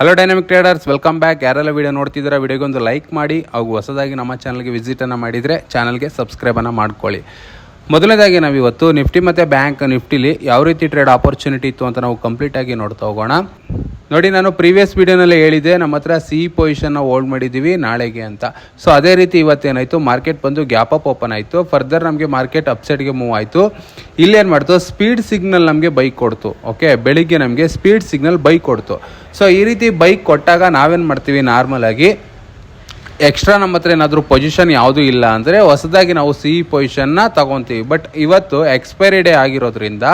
Hello dynamic traders welcome back ಯಾರೆಲ್ಲ video ವಿಡಿಯೋಗೆ ಒಂದು ಲೈಕ್ ಮಾಡಿ. ಹಾಗೂ ಹೊಸದಾಗಿ ನಮ್ಮ ಚಾನಲ್ಗೆ ವಿಸಿಟನ್ನು ಮಾಡಿದರೆ ಚಾನಲ್ಗೆ ಸಬ್ಸ್ಕ್ರೈಬನ್ನು ಮಾಡ್ಕೊಳ್ಳಿ. ಮೊದಲನೇದಾಗಿ ನಾವು ಇವತ್ತು ನಿಫ್ಟಿ ಮತ್ತು ಬ್ಯಾಂಕ್ ನಿಫ್ಟಿಲಿ ಯಾವ ರೀತಿ ಟ್ರೇಡ್ ಆಪರ್ಚುನಿಟಿ ಇತ್ತು ಅಂತ ನಾವು ಕಂಪ್ಲೀಟಾಗಿ ನೋಡ್ತಾ ಹೋಗೋಣ. ನೋಡಿ, ನಾನು ಪ್ರೀವಿಯಸ್ ವೀಡಿಯೋನಲ್ಲಿ ಹೇಳಿದೆ ನಮ್ಮ ಹತ್ರ ಸಿ ಪೊಸಿಷನ್ನ ಹೋಲ್ಡ್ ಮಾಡಿದ್ದೀವಿ, ನಾಳೆಗೆ ಅಂತ. ಸೊ ಅದೇ ರೀತಿ ಇವತ್ತೇನಾಯಿತು ಮಾರ್ಕೆಟ್ ಬಂದು ಗ್ಯಾಪ್ ಅಪ್ ಓಪನ್ ಆಯಿತು. ಫರ್ದರ್ ನಮಗೆ ಮಾರ್ಕೆಟ್ ಅಪ್ಸೈಡ್ಗೆ ಮೂವ್ ಆಯಿತು. ಇಲ್ಲೇನು ಮಾಡ್ತು ಸ್ಪೀಡ್ ಸಿಗ್ನಲ್ ನಮಗೆ ಬೈಕ್ ಕೊಡ್ತು ಓಕೆ ಬೆಳಿಗ್ಗೆ ನಮಗೆ ಸ್ಪೀಡ್ ಸಿಗ್ನಲ್ ಬೈಕ್ ಕೊಡ್ತು. ಸೊ ಈ ರೀತಿ ಬೈಕ್ ಕೊಟ್ಟಾಗ ನಾವೇನು ಮಾಡ್ತೀವಿ ನಾರ್ಮಲ್ ಆಗಿ ಎಕ್ಸ್ಟ್ರಾ ನಮ್ಮ ಹತ್ರ ಏನಾದರೂ ಪೊಸಿಷನ್ ಯಾವುದೂ ಇಲ್ಲ ಅಂದರೆ ಹೊಸದಾಗಿ ನಾವು ಸಿ ಪೊಸಿಷನ್ನ ತಗೊತೀವಿ. ಬಟ್ ಇವತ್ತು ಎಕ್ಸ್ಪೈರಿ ಡೇ ಆಗಿರೋದ್ರಿಂದ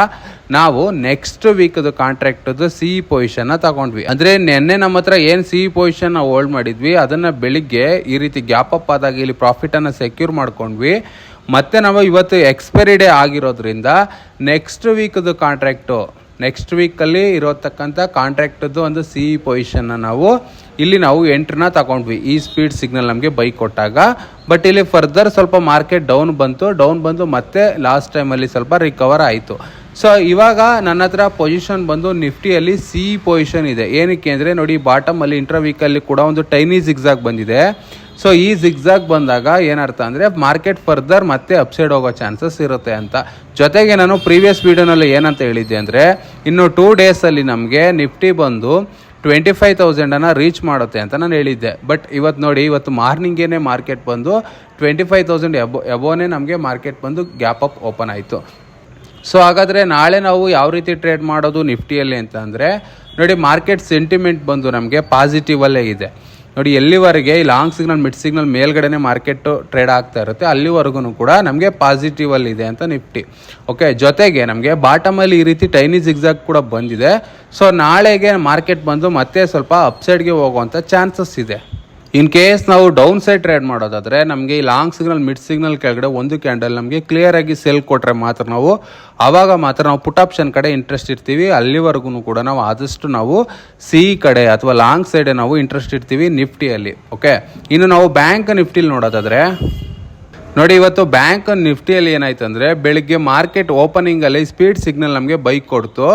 ನಾವು ನೆಕ್ಸ್ಟ್ ವೀಕ್ದು ಕಾಂಟ್ರಾಕ್ಟದು ಸಿ ಪೊಸಿಷನ್ನ ತಗೊಂಡ್ವಿ. ಅಂದರೆ ನಿನ್ನೆ ನಮ್ಮ ಹತ್ರ ಏನು ಸಿ ಪೊಸಿಷನ್ ನಾವು ಹೋಲ್ಡ್ ಮಾಡಿದ್ವಿ, ಅದನ್ನು ಬೆಳಿಗ್ಗೆ ಈ ರೀತಿ ಗ್ಯಾಪ್ ಅಪ್ ಆದಾಗ ಇಲ್ಲಿ ಪ್ರಾಫಿಟನ್ನು ಸೆಕ್ಯೂರ್ ಮಾಡ್ಕೊಂಡ್ವಿ. ಮತ್ತು ನಾವು ಇವತ್ತು ಎಕ್ಸ್ಪೈರಿ ಡೇ ಆಗಿರೋದ್ರಿಂದ ನೆಕ್ಸ್ಟ್ ವೀಕ್ದು ಕಾಂಟ್ರಾಕ್ಟು ನೆಕ್ಸ್ಟ್ ವೀಕಲ್ಲಿ ಇರೋತಕ್ಕಂಥ ಕಾಂಟ್ರಾಕ್ಟದ್ದು ಒಂದು ಸಿ ಪೊಸಿಷನ್ನ ನಾವು ಇಲ್ಲಿ ನಾವು ಎಂಟ್ರನ್ನ ತಗೊಂಡ್ವಿ. ಈ ಸ್ಪೀಡ್ ಸಿಗ್ನಲ್ ನಮಗೆ ಬೈಕ್ ಕೊಟ್ಟಾಗ. ಬಟ್ ಇಲ್ಲಿ ಫರ್ದರ್ ಸ್ವಲ್ಪ ಮಾರ್ಕೆಟ್ ಡೌನ್ ಬಂತು. ಡೌನ್ ಬಂದು ಮತ್ತೆ ಲಾಸ್ಟ್ ಟೈಮಲ್ಲಿ ಸ್ವಲ್ಪ ರಿಕವರ್ ಆಯಿತು. ಸೊ ಇವಾಗ ನನ್ನ ಹತ್ರ ಪೊಸಿಷನ್ ಬಂದು ನಿಫ್ಟಿಯಲ್ಲಿ ಸಿ ಪೊಸಿಷನ್ ಇದೆ. ಏನಕ್ಕೆ ಅಂದರೆ ನೋಡಿ ಬಾಟಮಲ್ಲಿ ಇಂಟ್ರವೀಕಲ್ಲಿ ಕೂಡ ಒಂದು ಟೈನಿ ಜಿಗ್ಸಾಗ್ ಬಂದಿದೆ. ಸೊ ಈ ಜಿಗ್ಸಾಗ್ ಬಂದಾಗ ಏನರ್ಥ ಅಂದರೆ ಮಾರ್ಕೆಟ್ ಫರ್ದರ್ ಮತ್ತೆ ಅಪ್ಸೈಡ್ ಹೋಗೋ ಚಾನ್ಸಸ್ ಇರುತ್ತೆ ಅಂತ. ಜೊತೆಗೆ ನಾನು ಪ್ರೀವಿಯಸ್ ವೀಡಿಯೋನಲ್ಲಿ ಏನಂತ ಹೇಳಿದ್ದೆ ಅಂದರೆ, ಇನ್ನು ಟೂ ಡೇಸಲ್ಲಿ ನಮಗೆ ನಿಫ್ಟಿ ಬಂದು ಟ್ವೆಂಟಿ ಫೈವ್ ತೌಸಂಡನ್ನು ರೀಚ್ ಮಾಡುತ್ತೆ ಅಂತ ನಾನು ಹೇಳಿದ್ದೆ. ಬಟ್ ಇವತ್ತು ನೋಡಿ, ಇವತ್ತು ಮಾರ್ನಿಂಗೇನೆ ಮಾರ್ಕೆಟ್ ಬಂದು ಟ್ವೆಂಟಿ ಫೈವ್ ತೌಸಂಡ್ ಎಬೋ ಎಬೋನೇ ನಮಗೆ ಮಾರ್ಕೆಟ್ ಬಂದು ಗ್ಯಾಪ್ ಅಪ್ ಓಪನ್ ಆಯಿತು. ಸೊ ಹಾಗಾದರೆ ನಾಳೆ ನಾವು ಯಾವ ರೀತಿ ಟ್ರೇಡ್ ಮಾಡೋದು ನಿಫ್ಟಿಯಲ್ಲಿ ಅಂತ ಅಂದರೆ, ನೋಡಿ ಮಾರ್ಕೆಟ್ ಸೆಂಟಿಮೆಂಟ್ ಬಂದು ನಮಗೆ ಪಾಸಿಟಿವಲ್ಲೇ ಇದೆ. ನೋಡಿ, ಎಲ್ಲಿವರೆಗೆ ಈ ಲಾಂಗ್ ಸಿಗ್ನಲ್ ಮಿಡ್ ಸಿಗ್ನಲ್ ಮೇಲ್ಗಡೆನೆ ಮಾರ್ಕೆಟ್ ಟ್ರೇಡ್ ಆಗ್ತಾ ಇರುತ್ತೆ ಅಲ್ಲಿವರೆಗೂ ಕೂಡ ನಮಗೆ ಪಾಸಿಟಿವ್ ಅಲ್ಲಿ ಇದೆ ಅಂತ ನಿಫ್ಟಿ. ಓಕೆ ಜೊತೆಗೆ ನಮಗೆ ಬಾಟಮಲ್ಲಿ ಈ ರೀತಿ ಟೈನಿ ಜಿಗ್ಜಾಗ್ ಕೂಡ ಬಂದಿದೆ. ಸೊ ನಾಳೆಗೆ ಮಾರ್ಕೆಟ್ ಬಂದು ಮತ್ತೆ ಸ್ವಲ್ಪ ಅಪ್ಸೈಡ್ಗೆ ಹೋಗುವಂಥ ಚಾನ್ಸಸ್ ಇದೆ. ಇನ್ ಕೇಸ್ ನಾವು ಡೌನ್ ಸೈಡ್ ಟ್ರೇಡ್ ಮಾಡೋದಾದ್ರೆ, ನಮಗೆ ಈ ಲಾಂಗ್ ಸಿಗ್ನಲ್ ಮಿಡ್ ಸಿಗ್ನಲ್ ಕೆಳಗಡೆ ಒಂದು ಕ್ಯಾಂಡಲ್ ನಮಗೆ ಕ್ಲಿಯರ್ ಆಗಿ ಸೆಲ್ ಕೊಟ್ಟರೆ ಮಾತ್ರ ನಾವು, ಆವಾಗ ಮಾತ್ರ ನಾವು ಪುಟ್ ಆಪ್ಷನ್ ಕಡೆ ಇಂಟ್ರೆಸ್ಟ್ ಇರ್ತೀವಿ ಅಲ್ಲಿವರೆಗೂ ಕೂಡ ನಾವು ಆದಷ್ಟು ನಾವು ಸಿ ಕಡೆ ಅಥವಾ ಲಾಂಗ್ ಸೈಡ್ ನಾವು ಇಂಟ್ರೆಸ್ಟ್ ಇರ್ತೀವಿ ನಿಫ್ಟಿಯಲ್ಲಿ ಓಕೆ ಇನ್ನು ನಾವು ಬ್ಯಾಂಕ್ ನಿಫ್ಟಿಲಿ ನೋಡೋದಾದ್ರೆ, ನೋಡಿ ಇವತ್ತು ಬ್ಯಾಂಕ್ ನಿಫ್ಟಿಯಲ್ಲಿ ಏನಾಯ್ತು ಅಂದರೆ, ಬೆಳಿಗ್ಗೆ ಮಾರ್ಕೆಟ್ ಓಪನಿಂಗಲ್ಲಿ ಸ್ಪೀಡ್ ಸಿಗ್ನಲ್ ನಮಗೆ ಬೈಕ್ ಕೊಡ್ತು.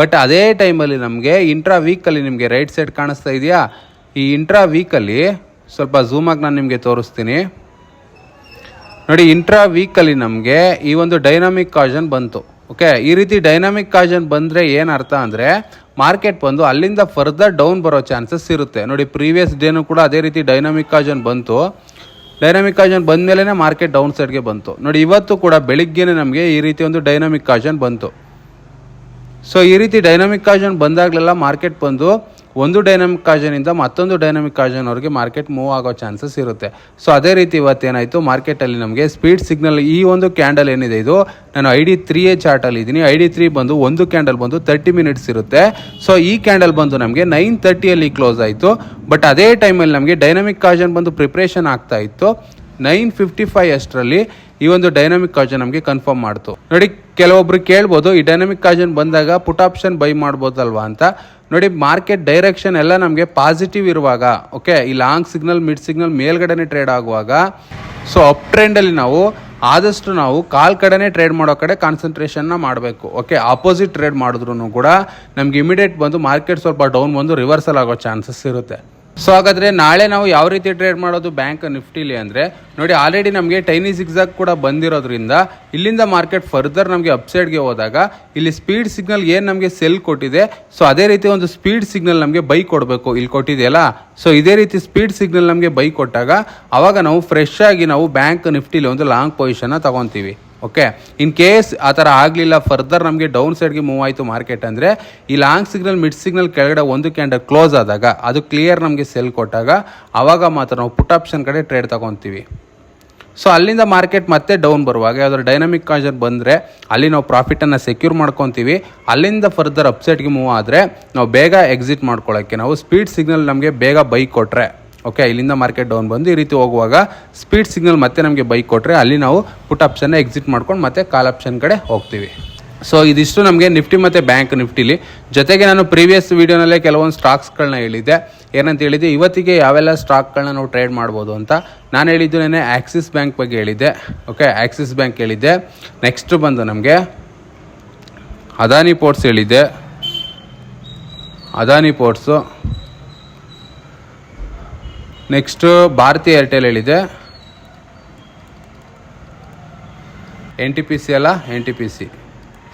ಬಟ್ ಅದೇ ಟೈಮಲ್ಲಿ ನಮಗೆ ಇಂಟ್ರಾ ವೀಕಲ್ಲಿ ನಿಮಗೆ ರೈಟ್ ಸೈಡ್ ಕಾಣಿಸ್ತಾ ಇದೆಯಾ? ಈ ಇಂಟ್ರಾ ವೀಕಲ್ಲಿ ಸ್ವಲ್ಪ ಝೂಮಾಗಿ ನಾನು ನಿಮಗೆ ತೋರಿಸ್ತೀನಿ. ನೋಡಿ ಇಂಟ್ರಾ ವೀಕಲ್ಲಿ ನಮಗೆ ಈ ಒಂದು ಡೈನಾಮಿಕ್ ಕಾಜನ್ ಬಂತು ಓಕೆ ಈ ರೀತಿ ಡೈನಾಮಿಕ್ ಕಾಜನ್ ಬಂದರೆ ಏನು ಅರ್ಥ ಅಂದರೆ ಮಾರ್ಕೆಟ್ ಬಂದು ಅಲ್ಲಿಂದ ಫರ್ದರ್ ಡೌನ್ ಬರೋ ಚಾನ್ಸಸ್ ಇರುತ್ತೆ. ನೋಡಿ ಪ್ರೀವಿಯಸ್ ಡೇನು ಕೂಡ ಅದೇ ರೀತಿ ಡೈನಾಮಿಕ್ ಕಾಜನ್ ಬಂತು. ಡೈನಾಮಿಕ್ ಕಾಜನ್ ಬಂದ ಮೇಲೇ ಮಾರ್ಕೆಟ್ ಡೌನ್ ಸೈಡ್ಗೆ ಬಂತು. ನೋಡಿ, ಇವತ್ತು ಕೂಡ ಬೆಳಿಗ್ಗೆನೆ ನಮಗೆ ಈ ರೀತಿ ಒಂದು ಡೈನಾಮಿಕ್ ಕಾಜನ್ ಬಂತು. ಸೊ ಈ ರೀತಿ ಡೈನಾಮಿಕ್ ಕಾಜನ್ ಬಂದಾಗಲೆಲ್ಲ ಮಾರ್ಕೆಟ್ ಬಂದು ಒಂದು ಡೈನಾಮಿಕ್ ಕಾಜನಿಂದ ಮತ್ತೊಂದು ಡೈನಾಮಿಕ್ ಕಾಜನ್ ಅವ್ರಿಗೆ ಮಾರ್ಕೆಟ್ ಮೂವ್ ಆಗೋ ಚಾನ್ಸಸ್ ಇರುತ್ತೆ. ಸೊ, ಅದೇ ರೀತಿ ಇವತ್ತೇನಾಯಿತು? ಮಾರ್ಕೆಟಲ್ಲಿ ನಮಗೆ ಸ್ಪೀಡ್ ಸಿಗ್ನಲ್ ಈ ಒಂದು ಕ್ಯಾಂಡಲ್ ಏನಿದೆ ಇದು? ನಾನು ಐ ಡಿ ತ್ರೀ ಎ ಚಾರ್ಟಲ್ಲಿ ಇದ್ದೀನಿ. ಐ ಡಿ ತ್ರೀ ಬಂದು ಒಂದು ಕ್ಯಾಂಡಲ್ ಬಂದು ತರ್ಟಿ ಮಿನಿಟ್ಸ್ ಇರುತ್ತೆ. ಸೊ, ಈ ಕ್ಯಾಂಡಲ್ ಬಂದು ನಮಗೆ ನೈನ್ ತರ್ಟಿಯಲ್ಲಿ ಕ್ಲೋಸ್ ಆಯಿತು. ಬಟ್ ಅದೇ ಟೈಮಲ್ಲಿ ನಮಗೆ ಡೈನಾಮಿಕ್ ಕಾಜನ್ ಬಂದು ಪ್ರಿಪ್ರೇಷನ್ ಆಗ್ತಾ ಇತ್ತು. ನೈನ್ ಫಿಫ್ಟಿ ಫೈವ್ ಅಷ್ಟರಲ್ಲಿ ಈ ಒಂದು ಡೈನಾಮಿಕ್ ಕಾಜನ್ ನಮಗೆ ಕನ್ಫರ್ಮ್ ಮಾಡ್ತು. ನೋಡಿ, ಕೆಲವೊಬ್ರು ಕೇಳ್ಬೋದು, ಈ ಡೈನಾಮಿಕ್ ಕಾಜನ್ ಬಂದಾಗ ಪುಟ್ ಆಪ್ಷನ್ ಬೈ ಮಾಡ್ಬೋದಲ್ವಾ ಅಂತ. ನೋಡಿ ಮಾರ್ಕೆಟ್ ಡೈರೆಕ್ಷನ್ ಎಲ್ಲ ನಮಗೆ ಪಾಸಿಟಿವ್ ಇರುವಾಗ ಓಕೆ ಈ ಲಾಂಗ್ ಸಿಗ್ನಲ್ ಮಿಡ್ ಸಿಗ್ನಲ್ ಮೇಲ್ಗಡೆನೆ ಟ್ರೇಡ್ ಆಗುವಾಗ ಸೊ ಅಪ್ ಟ್ರೆಂಡಲ್ಲಿ ನಾವು ಆದಷ್ಟು ನಾವು ಕಾಲ್ ಕಡೆನೇ ಟ್ರೇಡ್ ಮಾಡೋ ಕಡೆ ಕಾನ್ಸಂಟ್ರೇಷನ್ನ ಮಾಡಬೇಕು ಓಕೆ ಆಪೋಸಿಟ್ ಟ್ರೇಡ್ ಮಾಡಿದ್ರು ಕೂಡ ನಮ್ಗೆ ಇಮಿಡಿಯೇಟ್ ಬಂದು ಮಾರ್ಕೆಟ್ ಸ್ವಲ್ಪ ಡೌನ್ ಬಂದು ರಿವರ್ಸಲ್ ಆಗೋ ಚಾನ್ಸಸ್ ಇರುತ್ತೆ. ಸೊ ಹಾಗಾದರೆ ನಾಳೆ ನಾವು ಯಾವ ರೀತಿ ಟ್ರೇಡ್ ಮಾಡೋದು ಬ್ಯಾಂಕ್ ನಿಫ್ಟಿಲಿ ಅಂದರೆ, ನೋಡಿ ಆಲ್ರೆಡಿ ನಮಗೆ ಟೈನಿ ಸಿಕ್ಸಾಗ್ ಕೂಡ ಬಂದಿರೋದ್ರಿಂದ, ಇಲ್ಲಿಂದ ಮಾರ್ಕೆಟ್ ಫರ್ದರ್ ನಮಗೆ ಅಪ್ಸೈಡ್ಗೆ ಹೋದಾಗ, ಇಲ್ಲಿ ಸ್ಪೀಡ್ ಸಿಗ್ನಲ್ ಏನು ನಮಗೆ ಸೆಲ್ ಕೊಟ್ಟಿದೆ ಸೊ ಅದೇ ರೀತಿ ಒಂದು ಸ್ಪೀಡ್ ಸಿಗ್ನಲ್ ನಮಗೆ ಬೈ ಕೊಡಬೇಕು, ಇಲ್ಲಿ ಕೊಟ್ಟಿದೆಯಲ್ಲ? ಸೊ ಇದೇ ರೀತಿ ಸ್ಪೀಡ್ ಸಿಗ್ನಲ್ ನಮಗೆ ಬೈ ಕೊಟ್ಟಾಗ ಆವಾಗ ನಾವು ಫ್ರೆಶ್ ಆಗಿ ನಾವು ಬ್ಯಾಂಕ್ ನಿಫ್ಟಿಲಿ ಒಂದು ಲಾಂಗ್ ಪೊಸಿಷನ್ನ ತಗೊತೀವಿ. ಓಕೆ ಇನ್ ಕೇಸ್ ಆ ಥರ ಆಗಲಿಲ್ಲ ಫರ್ದರ್ ನಮಗೆ ಡೌನ್ ಸೈಡ್ಗೆ ಮೂವ್ ಆಯಿತು ಮಾರ್ಕೆಟ್ ಅಂದರೆ, ಈ ಲಾಂಗ್ ಸಿಗ್ನಲ್ ಮಿಡ್ ಸಿಗ್ನಲ್ ಕೆಳಗಡೆ ಒಂದು ಕ್ಯಾಂಡಲ್ ಕ್ಲೋಸ್ ಆದಾಗ, ಅದು ಕ್ಲಿಯರ್ ನಮಗೆ ಸೆಲ್ ಕೊಟ್ಟಾಗ ಆವಾಗ ಮಾತ್ರ ನಾವು ಪುಟ್ ಆಪ್ಷನ್ ಕಡೆ ಟ್ರೇಡ್ ತೊಗೊತೀವಿ. ಸೊ ಅಲ್ಲಿಂದ ಮಾರ್ಕೆಟ್ ಮತ್ತೆ ಡೌನ್ ಬರುವಾಗ, ಯಾವ್ದಾದ್ರು ಡೈನಾಮಿಕ್ ಕಾಜನ್ ಬಂದರೆ, ಅಲ್ಲಿ ನಾವು ಪ್ರಾಫಿಟನ್ನು ಸೆಕ್ಯೂರ್ ಮಾಡ್ಕೊತೀವಿ. ಅಲ್ಲಿಂದ ಫರ್ದರ್ ಅಪ್ಸೆಟ್ಗೆ ಮೂವ್ ಆದರೆ, ನಾವು ಬೇಗ ಎಕ್ಸಿಟ್ ಮಾಡ್ಕೊಳ್ಳೋಕ್ಕೆ ನಾವು ಸ್ಪೀಡ್ ಸಿಗ್ನಲ್ ನಮಗೆ ಬೇಗ ಬೈಕ್ ಕೊಟ್ಟರೆ ಓಕೆ ಇಲ್ಲಿಂದ ಮಾರ್ಕೆಟ್ ಡೌನ್ ಬಂದು ಈ ರೀತಿ ಹೋಗುವಾಗ ಸ್ಪೀಡ್ ಸಿಗ್ನಲ್ ಮತ್ತೆ ನಮಗೆ ಬೈಕ್ ಕೊಟ್ಟರೆ ಅಲ್ಲಿ ನಾವು ಪುಟ್ ಆಪ್ಷನ್ನ ಎಕ್ಸಿಟ್ ಮಾಡ್ಕೊಂಡು ಮತ್ತೆ ಕಾಲ್ ಆಪ್ಷನ್ ಕಡೆ ಹೋಗ್ತೀವಿ. ಸೊ ಇದಿಷ್ಟು ನಮಗೆ ನಿಫ್ಟಿ ಮತ್ತು ಬ್ಯಾಂಕ್ ನಿಫ್ಟಿಲಿ. ಜೊತೆಗೆ ನಾನು ಪ್ರೀವಿಯಸ್ ವೀಡಿಯೋನಲ್ಲೇ ಕೆಲವೊಂದು ಸ್ಟಾಕ್ಸ್ಗಳನ್ನ ಹೇಳಿದ್ದೆ. ಏನಂತ ಹೇಳಿದ್ದೆ ಇವತ್ತಿಗೆ ಯಾವೆಲ್ಲ ಸ್ಟಾಕ್ಗಳನ್ನ ನಾವು ಟ್ರೇಡ್ ಮಾಡ್ಬೋದು ಅಂತ ನಾನು ಹೇಳಿದ್ದು ನೆನೆ ಆ್ಯಕ್ಸಿಸ್ ಬ್ಯಾಂಕ್ ಬಗ್ಗೆ ಹೇಳಿದ್ದೆ. ಓಕೆ ಆ್ಯಕ್ಸಿಸ್ ಬ್ಯಾಂಕ್ ಹೇಳಿದ್ದೆ. ನೆಕ್ಸ್ಟ್ ಬಂದು ನಮಗೆ ಅದಾನಿ ಪೋರ್ಟ್ಸ್ ಹೇಳಿದ್ದೆ. Adani Ports next Bharti Airtel ಹೇಳಿದೆ. ಎನ್ ಟಿ ಪಿ ಸಿ ಅಲ್ಲ N T P C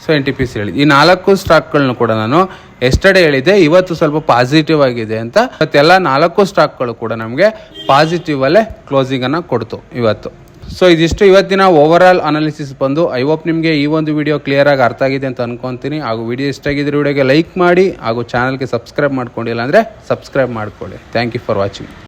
so N T P C ಹೇಳಿದೆ. ಈ ನಾಲ್ಕು ಸ್ಟಾಕ್ಗಳನ್ನು ಕೂಡ ನಾನು ಎಷ್ಟಡೆ ಹೇಳಿದ್ದೆ ಇವತ್ತು ಸ್ವಲ್ಪ ಪಾಸಿಟಿವ್ ಆಗಿದೆ ಅಂತ. ಇವತ್ತೆಲ್ಲ ನಾಲ್ಕು ಸ್ಟಾಕ್ಗಳು ಕೂಡ ನಮಗೆ ಪಾಸಿಟಿವ್ ಅಲ್ಲೇ ಕ್ಲೋಸಿಂಗನ್ನು ಕೊಡ್ತು ಇವತ್ತು. ಸೊ ಇದಿಷ್ಟು. ಇವತ್ತಿನ ಓವರ್ ಆಲ್ ಅನಾಲಿಸಿಸ್ ಬಂದು ಐ ಹೋಪ್ ನಿಮಗೆ ಈ ಒಂದು ವಿಡಿಯೋ ಕ್ಲಿಯರ್ ಆಗಿ ಅರ್ಥ ಆಗಿದೆ ಅಂತ ಅನ್ಕೊಂತೀನಿ. ಹಾಗೂ ವಿಡಿಯೋ ಇಷ್ಟ ಆಗಿದ್ರೆ ವಿಡಿಯೋಗೆ ಲೈಕ್ ಮಾಡಿ ಹಾಗೂ ಚಾನಲ್ಗೆ ಸಬ್ಸ್ಕ್ರೈಬ್ ಮಾಡ್ಕೊಂಡಿಲ್ಲ ಅಂದರೆ ಸಬ್ಸ್ಕ್ರೈಬ್ ಮಾಡ್ಕೊಳ್ಳಿ. Thank you for watching